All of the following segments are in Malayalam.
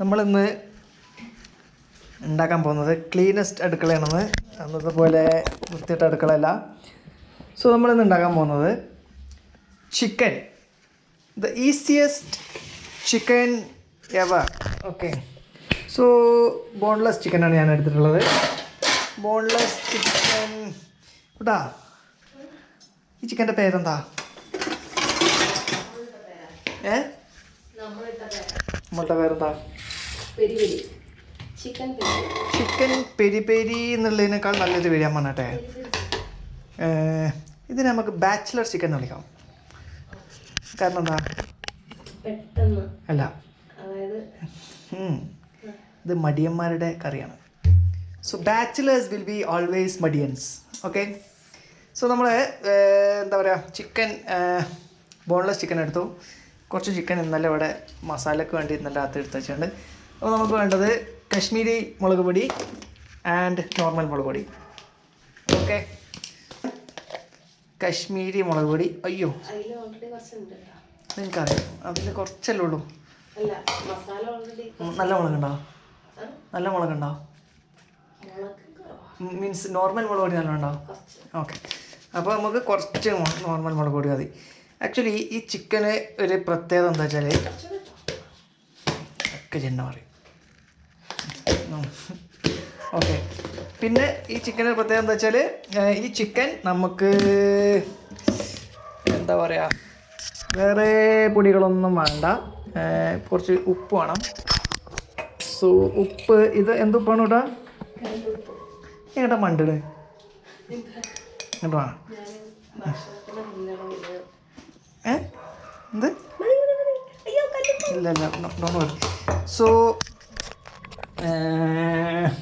നമ്മളിന്ന് ഉണ്ടാക്കാൻ പോകുന്നത് ക്ലീനസ്റ്റ് അടുക്കളയാണെന്ന്. അന്നത്തെ പോലെ വൃത്തിയിട്ട അടുക്കളയല്ല. സോ നമ്മളിന്ന് ഉണ്ടാക്കാൻ പോകുന്നത് chicken the easiest chicken ever okay so boneless ചിക്കനാണ് ഞാൻ എടുത്തിട്ടുള്ളത്. ബോൺലെസ് ചിക്കൻ കൂട്ടാ. ഈ ചിക്കന്റെ പേരെന്താ? ഏ? നമ്മളുടെ പേരെന്താ? Peri peri. Chicken peri peri peri എന്നുള്ളതിനേക്കാൾ നല്ലൊരു വരിക പറഞ്ഞട്ടെ. ഇതിന് നമുക്ക് ബാച്ചിലർ ചിക്കൻ എന്ന് വിളിക്കാം. കാരണം എന്താ? അല്ല. ഇത് മടിയന്മാരുടെ കറിയാണ്. So bachelors will be always മടിയൻസ്. Okay so നമ്മൾ എന്താ പറയുക ചിക്കൻ ബോൺലെസ് ചിക്കൻ എടുത്തു. കുറച്ച് ചിക്കൻ ഇന്നലെ ഇവിടെ മസാലയ്ക്ക് വേണ്ടി ഇന്നലെ അകത്ത് എടുത്ത് വെച്ചിട്ടുണ്ട് അപ്പോൾ നമുക്ക് വേണ്ടത് കശ്മീരി മുളക് പൊടി ആൻഡ് നോർമൽ മുളക് പൊടി. ഓക്കെ കശ്മീരി മുളക് പൊടി. അയ്യോ. നിനക്കറിയാം? അതിൽ കുറച്ചല്ലേ ഉള്ളൂ. നല്ല മുളകുണ്ടോ? നല്ല മുളകുണ്ടോ? മീൻസ് നോർമൽ മുളക് പൊടി നല്ല ഉണ്ടോ? കുറച്ച്. ഓക്കെ അപ്പോൾ നമുക്ക് കുറച്ച് നോർമൽ മുളക് പൊടി മതി. ആക്ച്വലി ഈ ചിക്കന് ഒരു പ്രത്യേകത എന്താ വെച്ചാൽ കേട്ടോ ഒക്കെ ചെന്ന പറയും. ഓക്കെ പിന്നെ ഈ ചിക്കന് പ്രത്യേകത എന്താ വെച്ചാൽ ഈ ചിക്കൻ നമുക്ക് എന്താ പറയുക വേറെ പൊടികളൊന്നും വേണ്ട. കുറച്ച് ഉപ്പ് വേണം. സോ ഉപ്പ് ഇത് എന്തുപ്പാണ് കേട്ടോ ഏട്ടാ? മണ്ടിട് ഇങ്ങോട്ട് വേണം ഞാൻ ഭക്ഷണത്തിന് മുന്നോട്ട് ഇത് ഏ എന്ത്? ഇല്ല ഇല്ല സോ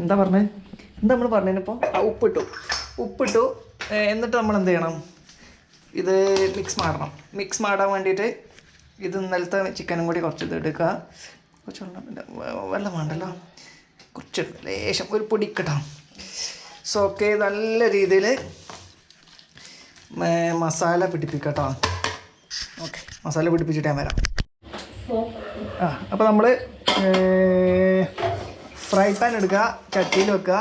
എന്താ പറഞ്ഞത് എന്താ നമ്മൾ പറഞ്ഞതിനിപ്പോൾ ആ ഉപ്പിട്ടു. ഉപ്പിട്ടു. എന്നിട്ട് നമ്മൾ എന്ത് ചെയ്യണം? ഇത് മിക്സ് മാറണം. മിക്സ് മാടാൻ വേണ്ടിയിട്ട് ഇത് ഇന്നലത്തെ ചിക്കനും കൂടി കുറച്ച് ഇത് എടുക്കുക കുറച്ച് വെള്ളം വെള്ളം വേണ്ടല്ലോ? കുറച്ച് ലേശം ഒരു പൊടി കിട്ടാം സോ ഓക്കെ നല്ല രീതിയിൽ മസാല പിടിപ്പിക്കട്ടോ ഓക്കെ. മസാല പിടിപ്പിച്ചിട്ട് ഞാൻ വരാം. ആ അപ്പോൾ നമ്മൾ ഫ്രൈ പാൻ എടുക്കുക ചട്ടിയിൽ വെക്കുക.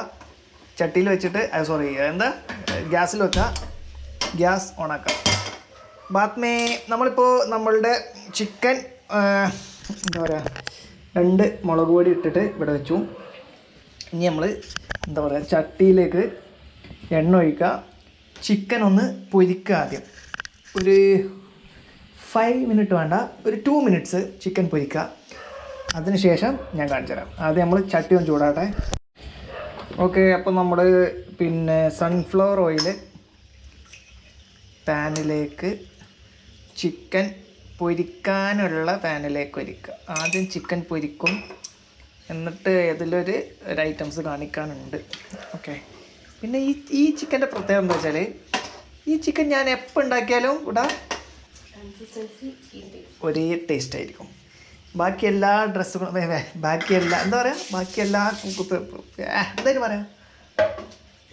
ചട്ടിയിൽ വെച്ചിട്ട് സോറി എന്താ? ഗ്യാസിൽ വെക്കുക. ഗ്യാസ് ഓണാക്കുക ബാത്മേ നമ്മളിപ്പോൾ നമ്മളുടെ ചിക്കൻ എന്താ പറയുക രണ്ട് മുളക് പൊടി ഇട്ടിട്ട് ഇവിടെ വെച്ചു. ഇനി നമ്മൾ എന്താ പറയുക ചട്ടിയിലേക്ക് എണ്ണ ഒഴിക്കുക. ചിക്കൻ ഒന്ന് പൊരിക്കുക ആദ്യം. ഒരു ഫൈവ് മിനിറ്റ് വേണ്ട ഒരു ടു മിനിറ്റ്സ് ചിക്കൻ പൊരിക്കുക. അതിനുശേഷം ഞാൻ കാണിച്ചു തരാം. ആദ്യം നമ്മൾ ചട്ടി ഒന്ന് ചൂടാട്ടെ. ഓക്കെ അപ്പോൾ നമ്മൾ പിന്നെ സൺഫ്ലവർ ഓയിൽ പാനിലേക്ക് ചിക്കൻ പൊരിക്കാനുള്ള പാനിലേക്ക് ഒരുക്കുക. ആദ്യം ചിക്കൻ പൊരിക്കും. എന്നിട്ട് ഇതിലൊരു ഒരു ഐറ്റംസ് കാണിക്കാനുണ്ട്. ഓക്കെ പിന്നെ ഈ ഈ ചിക്കന്റെ പ്രത്യേകത എന്താ വെച്ചാൽ ഈ ചിക്കൻ ഞാൻ എപ്പോൾ ഉണ്ടാക്കിയാലും ഇവിടെ കൺസിസ്റ്റൻസി ഒരേ ടേസ്റ്റ് ആയിരിക്കും. ബാക്കി എല്ലാ ഡ്രസ്സുകളും ബാക്കി എല്ലാ എന്താ പറയുക ബാക്കി എല്ലാ എന്തായാലും പറയാം.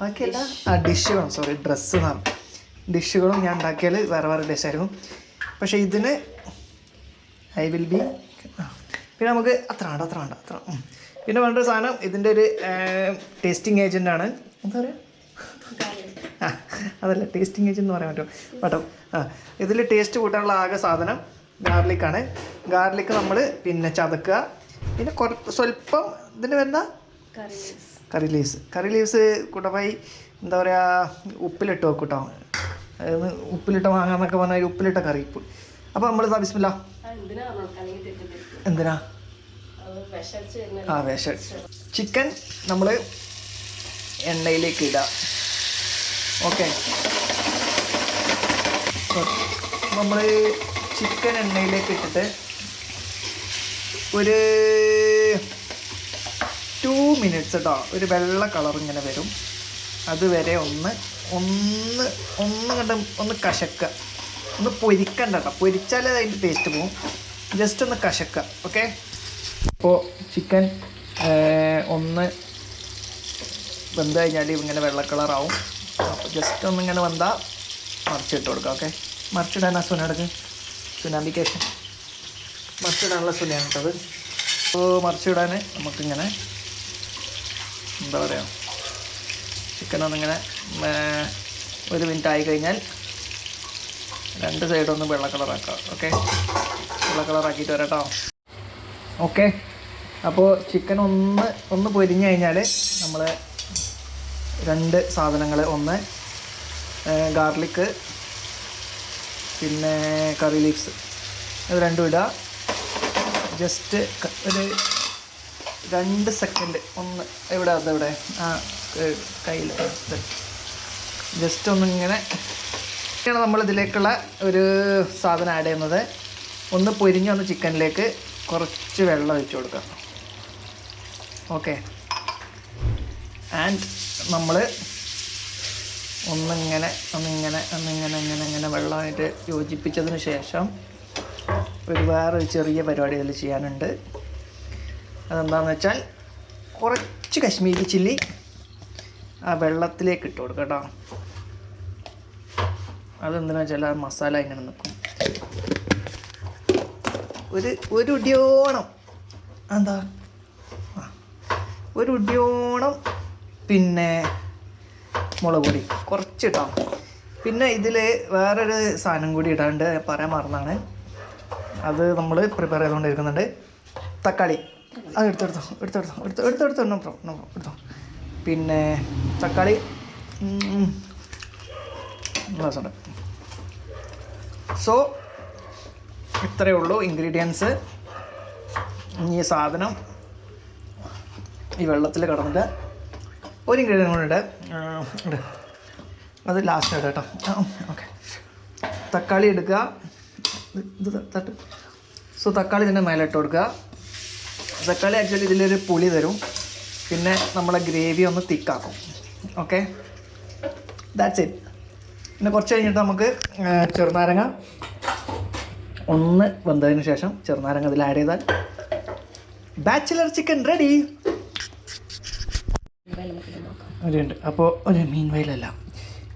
ബാക്കി എല്ലാ ആ ഡിഷുകളും സോറി ഡ്രസ്സ് എന്നാണ് ഡിഷുകളും ഞാൻ ഉണ്ടാക്കിയാൽ വേറെ വേറെ ഡിഷ് ആയിരിക്കും പക്ഷേ ഇതിന് ഐ വിൽ ബി പിന്നെ നമുക്ക് അത്ര വേണ്ട അത്ര വേണ്ട അത്ര പിന്നെ വേണ്ട സാധനം ഇതിന്റെ ഒരു ടേസ്റ്റിംഗ് ഏജന്റ് ആണ്. എന്താ പറയുക അതല്ല ടേസ്റ്റിംഗ് ഏജ് എന്ന് പറയാൻ പറ്റും കേട്ടോ ആ ഇതിൽ ടേസ്റ്റ് കൂട്ടാനുള്ള ആകെ സാധനം ഗാർലിക്കാണ് ഗാർലിക്ക് നമ്മൾ പിന്നെ ചതക്കുക. പിന്നെ കുറച്ച് സ്വല്പം ഇതിന് വരുന്ന കറി ലീവ്സ് കറി ലീവ്സ് കൂട്ടമായി എന്താ പറയുക ഉപ്പിലിട്ട് വെക്കും കേട്ടോ അതായത് ഉപ്പിലിട്ട വാങ്ങാന്നൊക്കെ പറഞ്ഞാൽ ഉപ്പിലിട്ട കറി ഇപ്പോൾ അപ്പോൾ നമ്മൾ സാധിച്ചില്ല എന്തിനാ? ആ വിഷ ചിക്കൻ നമ്മൾ എണ്ണയിലേക്ക് ഇടുക ഓക്കെ. നമ്മൾ ചിക്കൻ എണ്ണയിലേക്ക് ഇട്ടിട്ട് ഒരു ടു മിനിറ്റ്സ് കേട്ടോ ഒരു വെള്ള കളർ ഇങ്ങനെ വരും. അതുവരെ ഒന്ന് ഒന്ന് ഒന്ന് കണ്ട് ഒന്ന് കശക്കുക ഒന്ന് പൊരിക്കണ്ട കേട്ടോ പൊരിച്ചാലേ അതിന്റെ ടേസ്റ്റ് പോവും. ജസ്റ്റ് ഒന്ന് കശക്കുക ഓക്കെ? അപ്പോൾ ചിക്കൻ ഒന്ന് വെന്ത് കഴിഞ്ഞാൽ ഇങ്ങനെ വെള്ള കളറാവും. അപ്പോൾ ജസ്റ്റ് ഒന്നിങ്ങനെ വന്നാൽ മറിച്ചിട്ട് കൊടുക്കുക ഓക്കെ മറിച്ചിടാനാ ആ സുന എടുക്ക്? സുനാമിക്ക് ശേഷം മറിച്ചിടാനുള്ള സുനയാണ് കേട്ടത് അപ്പോൾ മറിച്ചിടാൻ നമുക്കിങ്ങനെ എന്താ പറയുക ചിക്കൻ ഒന്നിങ്ങനെ ഒരു മിനിറ്റ് ആയി കഴിഞ്ഞാൽ രണ്ട് സൈഡൊന്ന് വെള്ള കളറാക്കാം ഓക്കെ വെള്ള കളറാക്കിയിട്ട് വരാം കേട്ടോ ഓക്കെ അപ്പോൾ ചിക്കൻ ഒന്ന് ഒന്ന് പൊരിഞ്ഞ് കഴിഞ്ഞാൽ നമ്മൾ രണ്ട് സാധനങ്ങൾ ഒന്ന് ഗാർലിക്ക് പിന്നെ കറി ലീക്സ് ഇത് രണ്ടും ഇടുക ജസ്റ്റ് ഒരു രണ്ട് സെക്കൻഡ്. ഒന്ന് എവിടെ? അതെവിടെ? ആ കയ്യിൽ ജസ്റ്റ് ഒന്നിങ്ങനെ ഇങ്ങനെ നമ്മൾ ഇതിലേക്കുള്ള ഒരു സാധനം ആഡ് ചെയ്യുന്നത്. ഒന്ന് പൊരിഞ്ഞ് ഒന്ന് ചിക്കനിലേക്ക് കുറച്ച് വെള്ളം ഒഴിച്ചു കൊടുക്കുക. ഓക്കെ ആൻഡ് നമ്മൾ ഒന്നിങ്ങനെ ഒന്നിങ്ങനെ ഒന്നിങ്ങനെ ഇങ്ങനെ ഇങ്ങനെ വെള്ളമായിട്ട് യോജിപ്പിച്ചതിന് ശേഷം ഒരു വേറൊരു ചെറിയ പരിപാടി ഇതിൽ ചെയ്യാനുണ്ട്. അതെന്താണെന്ന് വെച്ചാൽ കുറച്ച് കശ്മീരി ചില്ലി ആ വെള്ളത്തിലേക്ക് ഇട്ട് കൊടുക്കുക കേട്ടോ. അതെന്തിനാ വെച്ചാൽ ആ മസാല ഇങ്ങനെ നിൽക്കും ഒരു ഒരു ഉടിയോണം എന്താ ഒരു ഉദ്യോണം പിന്നെ മുളക് പൊടി കുറച്ച് ഇട്ടാം പിന്നെ ഇതിൽ വേറൊരു സാധനം കൂടി ഇടാണ്ട് പറയാൻ മറന്നാണ്. അത് നമ്മൾ പ്രിപ്പയർ ചെയ്തുകൊണ്ടിരിക്കുന്നുണ്ട് തക്കാളി. അത് എടുത്തെടുത്തോ എടുത്തെടുത്തോ എടുത്തോ എടുത്തെടുത്തോ. നോ പ്രോബ്ലം നോ എടുത്തോ. പിന്നെ തക്കാളി. സോ ഇത്രയേ ഉള്ളൂ ഇൻഗ്രീഡിയൻസ് ഈ സാധനം ഈ വെള്ളത്തിൽ കിടന്നിട്ട് ഒരു ഇൻഗ്രീഡിയൻ കൂടെ അത് ലാസ്റ്റ് ഇടാം കേട്ടോ. ഓക്കെ തക്കാളി എടുക്കുക. തട്ട്. സോ തക്കാളി ഇതിന്റെ മേലെ ഇട്ട് കൊടുക്കുക. തക്കാളി ആക്ച്വലി ഇതിലൊരു പുളി തരും പിന്നെ നമ്മളെ ഗ്രേവി ഒന്ന് തിക്കാക്കും. ഓക്കെ ദാറ്റ്സ് ഇറ്റ് പിന്നെ കുറച്ച് കഴിഞ്ഞിട്ട് നമുക്ക് ചെറുനാരങ്ങ ഒന്ന് വെന്തതിന് ശേഷം ചെറുനാരങ്ങ ഇതിൽ ആഡ് ചെയ്താൽ ബാച്ചിലർ ചിക്കൻ റെഡി ഒരു ഉണ്ട്. അപ്പോൾ ഒരു മീൻ വയലല്ല.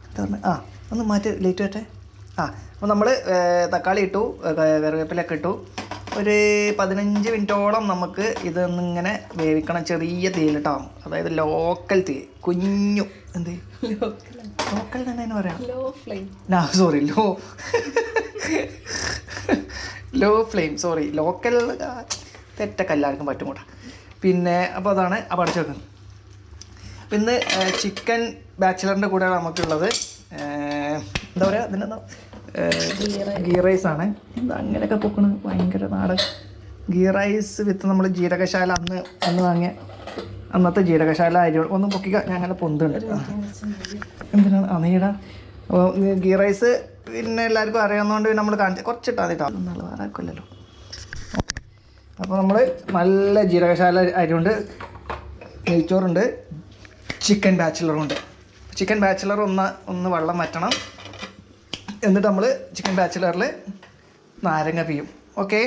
എന്താ പറഞ്ഞ ആ ഒന്ന് മാറ്റി ലേറ്റ് വരട്ടെ ആ അപ്പോൾ നമ്മൾ തക്കാളി ഇട്ടു കറിവേപ്പിലൊക്കെ ഇട്ടു. ഒരു പതിനഞ്ച് മിനിറ്റോളം നമുക്ക് ഇതൊന്നിങ്ങനെ വേവിക്കണം. ചെറിയ തീയിലിട്ടോ അതായത് ലോക്കൽ തീ. കുഞ്ഞു. എന്ത്? ലോക്കൽ തന്നെ പറയാം. ലോ ഫ്ലെയിം നാ sorry low low flame sorry local തെറ്റൊക്കെ എല്ലാവർക്കും പറ്റും കൂട്ടാ പിന്നെ അപ്പോൾ അതാണ് അപ്പോൾ അടച്ചു വെക്കുന്നത്. ഇന്ന് ചിക്കൻ ബാച്ചിലറിന്റെ കൂടെയാണ് നമുക്കുള്ളത്. എന്താ പറയുക ഇതിനെന്താ ഗീ റൈസ് ആണ്. എന്താ അങ്ങനെയൊക്കെ പൊക്കണത് ഭയങ്കര നാടൻ. ഗീ റൈസ് വിത്ത് നമ്മൾ ജീരകശാല അന്ന് അന്ന് വാങ്ങിയ അന്നത്തെ ജീരകശാല അരി ഒന്ന് പൊക്കിക്ക. ഞാൻ അങ്ങനെ പൊന്തുണ്ട് എന്തിനാണ്? ആ നീടാ അപ്പോൾ ഗീ റൈസ് പിന്നെ എല്ലാവർക്കും അറിയാവുന്നതുകൊണ്ട് പിന്നെ നമ്മൾ കാണിച്ച കുറച്ചിട്ടാൽ മതി കേട്ടോ. നല്ല വേറെ ആക്കുമല്ലോ അപ്പോൾ നമ്മൾ നല്ല ജീരകശാല അരിയുണ്ട്. നെയ്ച്ചോറുണ്ട്. ചിക്കൻ ബാച്ചിലറുണ്ട് ചിക്കൻ ബാച്ചിലർ ഒന്ന് ഒന്ന് വെള്ളം വറ്റണം. എന്നിട്ട് നമ്മൾ ചിക്കൻ ബാച്ചിലറിൽ നാരങ്ങ പിയും. ഓക്കെ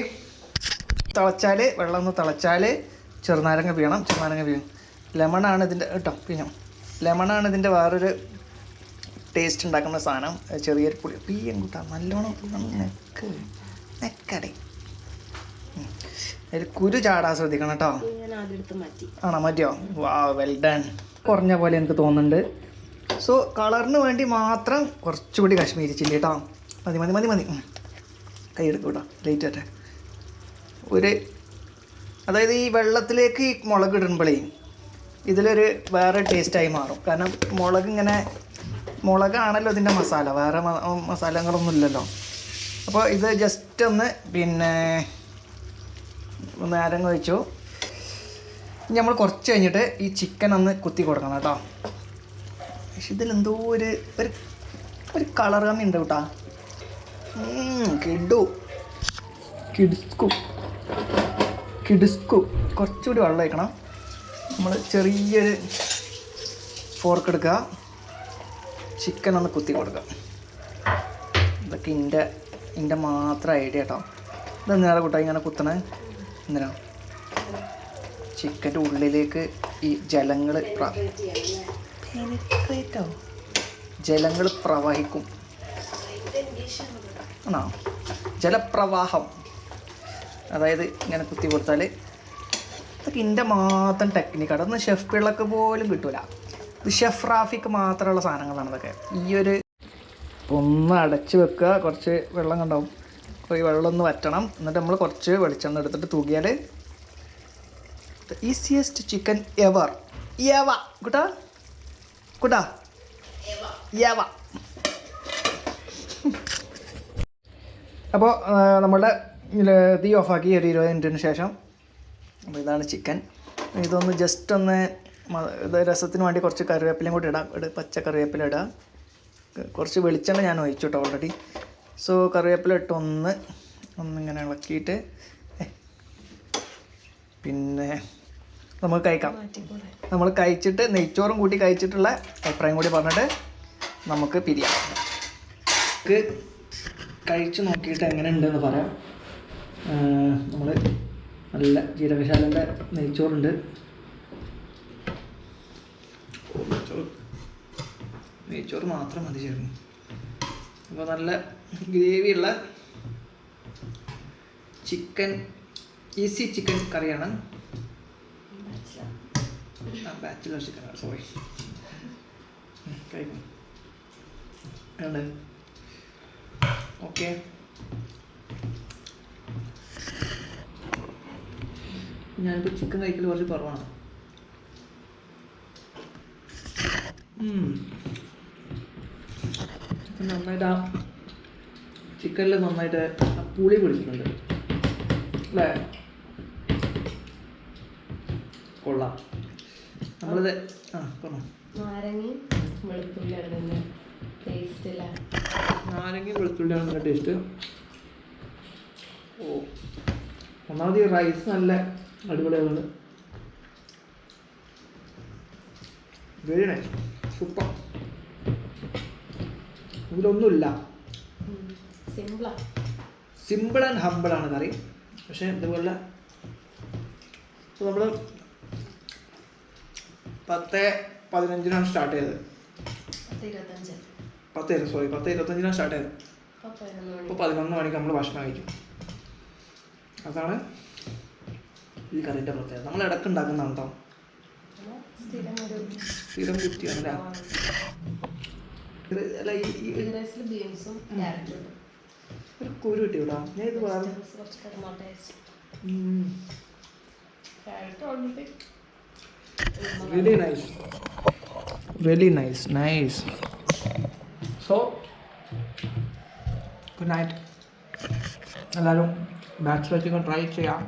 തിളച്ചാൽ വെള്ളം ഒന്ന് തിളച്ചാൽ ചെറുനാരങ്ങ പിയണം ചെറുനാരങ്ങ പിയും. ലെമണാണ് ഇതിന്റെ കേട്ടോ പിന്നെ ലെമണാണ് ഇതിന്റെ വേറൊരു ടേസ്റ്റ് ഉണ്ടാക്കുന്ന സാധനം. ചെറിയൊരു പുളി. പിയ്യം കൂട്ടാം. നല്ലോണം നെക്ക് നെക്കടേ. അതിൽ കുരു ചാടാൻ ശ്രദ്ധിക്കണം കേട്ടോ. ആണോ? മതിയോ വാ വെൽ ഡൺ കുറഞ്ഞ പോലെ എനിക്ക് തോന്നുന്നുണ്ട്. സോ കളറിന് വേണ്ടി മാത്രം കുറച്ചുകൂടി കാശ്മീരി ചില്ലി കേട്ടോ. മതി മതി മതി മതി. കൈ എടുക്കും കേട്ടോ. ലേറ്റ് ആട്ടെ ഒരു അതായത് ഈ വെള്ളത്തിലേക്ക് ഈ മുളക് ഇടുമ്പോഴേ ഇതിലൊരു വേറെ ടേസ്റ്റായി മാറും. കാരണം മുളക് ഇങ്ങനെ മുളകാണല്ലോ ഇതിന്റെ മസാല. വേറെ മസാലകളൊന്നും ഇല്ലല്ലോ. അപ്പോൾ ഇത് ജസ്റ്റ് ഒന്ന് പിന്നെ അരങ്ങ് വെച്ചു ഇനി നമ്മൾ കുറച്ച് കഴിഞ്ഞിട്ട് ഈ ചിക്കൻ ഒന്ന് കുത്തി കൊടുക്കണം കേട്ടോ. പക്ഷെ ഇതിലെന്തോ ഒരു ഒരു ഒരു കളർ കമ്മി ഉണ്ട് കേട്ടോ. കിഡു കിഡ്സ്കു കിഡ്സ്കു കുറച്ചുകൂടി വെള്ളം വയ്ക്കണം നമ്മൾ ചെറിയൊരു ഫോർക്ക് എടുക്കുക. ചിക്കൻ ഒന്ന് കുത്തി കൊടുക്കുക. ഇതൊക്കെ എന്റെ എന്റെ മാത്രം ഐഡിയ കേട്ടോ. ഇതെന്തിനാ കൂട്ടാ ഇങ്ങനെ കുത്തണേ? എന്തിനാ ചിക്കന്റെ ഉള്ളിലേക്ക് ഈ ജലങ്ങൾ പെനിട്രേറ്റോ ജലങ്ങൾ പ്രവഹിക്കും. ആണോ? ജലപ്രവാഹം. അതായത് ഇങ്ങനെ കുത്തി കൊടുത്താൽ ഇതൊക്കെ എന്റെ മാത്രം ടെക്നിക്കാണ് അതൊന്നും ഷെഫ് പിള്ളക്ക് പോലും കിട്ടൂല. ഇത് ഷെഫ് റാഫിക്ക് മാത്രമുള്ള സാധനങ്ങളാണ് അതൊക്കെ ഈ ഒരു ഒന്ന് അടച്ച് വെക്കുക. കുറച്ച് വെള്ളം കണ്ടാവും. അപ്പോൾ ഈ വെള്ളം ഒന്ന് വറ്റണം. എന്നിട്ട് നമ്മൾ കുറച്ച് വെളിച്ചെണ്ണ എടുത്തിട്ട് തൂക്കിയാൽ ഈസിയസ്റ്റ് ചിക്കൻ എവർ യവ കുട്ടാ? കുട്ടാ? യവ അപ്പോൾ നമ്മളുടെ തീ ഓഫാക്കി ഒരു ഇരുപത് മിനിറ്റിന് ശേഷം അപ്പോൾ ഇതാണ് ചിക്കൻ ഇതൊന്ന് ജസ്റ്റ് ഒന്ന് ഇത് രസത്തിന് വേണ്ടി കുറച്ച് കറിവേപ്പിലയും കൂടി ഇടാം. ഇട് പച്ച കറിവേപ്പില ഇടാം. കുറച്ച് വെളിച്ചെണ്ണ ഞാൻ ഒഴിച്ചു കേട്ടോ ഓൾറെഡി സോ കറിവേപ്പില ഇട്ട് ഒന്ന് ഒന്നിങ്ങനെ ഇളക്കിയിട്ട് പിന്നെ നമുക്ക് കഴിക്കാം. നമ്മൾ കഴിച്ചിട്ട് നെയ്ച്ചോറും കൂട്ടി കഴിച്ചിട്ടുള്ള അഭിപ്രായം കൂടി പറഞ്ഞിട്ട് നമുക്ക് പിരിയാം. നമുക്ക് കഴിച്ച് നോക്കിയിട്ട് എങ്ങനെ ഉണ്ടെന്ന് പറയാം നമ്മൾ നല്ല ജീരകശാലന്റെ നെയ്ച്ചോറുണ്ട്. നെയ്ച്ചോറ്. മാത്രം മതി ചേർന്നു അപ്പോൾ നല്ല ഗ്രേവിയുള്ള ചിക്കൻ ഈസി ചിക്കൻ കറിയാണ്. Bachelor chicken sorry okay. ഞാനിപ്പോൾ ചിക്കൻ കഴിക്കൽ കുറച്ച് കുറവാണ്. നന്നായിട്ട് ആ ചിക്കനിൽ നന്നായിട്ട് പുളി പിടിച്ചിട്ടുണ്ട്. അല്ലേ? കൊള്ളാം. നമ്മളിത് ആ പറഞ്ഞു നാരങ്ങയും വെളുത്തുള്ളിയാണ് ഇതിന്റെ ടേസ്റ്റ് ഇല്ല നാരങ്ങ വെളുത്തുള്ളിയാണ് നല്ല ടേസ്റ്റ് ഓ ഒന്നാമത് ഈ റൈസ് നല്ല അടിപൊളിയാണ് വെരി നൈസ് സൂപ്പർ ഇതിലൊന്നുമില്ല. സിമ്പിൾ ആൻഡ് ഹമ്പിൾ ആണ് കറി. പക്ഷേ ഇതുപോലെ നമ്മൾ പത്ത് പതിനഞ്ചിനാണ് സ്റ്റാർട്ട് ചെയ്തത്. പത്ത് സോറി പത്ത് ഇരുപത്തഞ്ചിനാണ് സ്റ്റാർട്ട് ചെയ്തത്. അപ്പോൾ പതിനൊന്ന് മണിക്ക് നമ്മൾ ഭക്ഷണം കഴിക്കും. അതാണ് ഈ കറിന്റെ പ്രത്യേകത. നമ്മൾ ഇടയ്ക്ക് ഉണ്ടാക്കുന്നതാണ് കേട്ടോ സ്ഥിരം കുറ്റിയാണല്ലേ അല്ല ഈ ബീൻസും ക്യാരറ്റും ഒരു കുരു കിട്ടി കേട്ടോ ഞാൻ ഇത് വേറെ കുറച്ച് കിടന്നോട്ടെ carrot already really nice. Really nice nice. So good night. എല്ലാവരും ബാച്ച് ചിക്കൻ ട്രൈ ചെയ്യാം.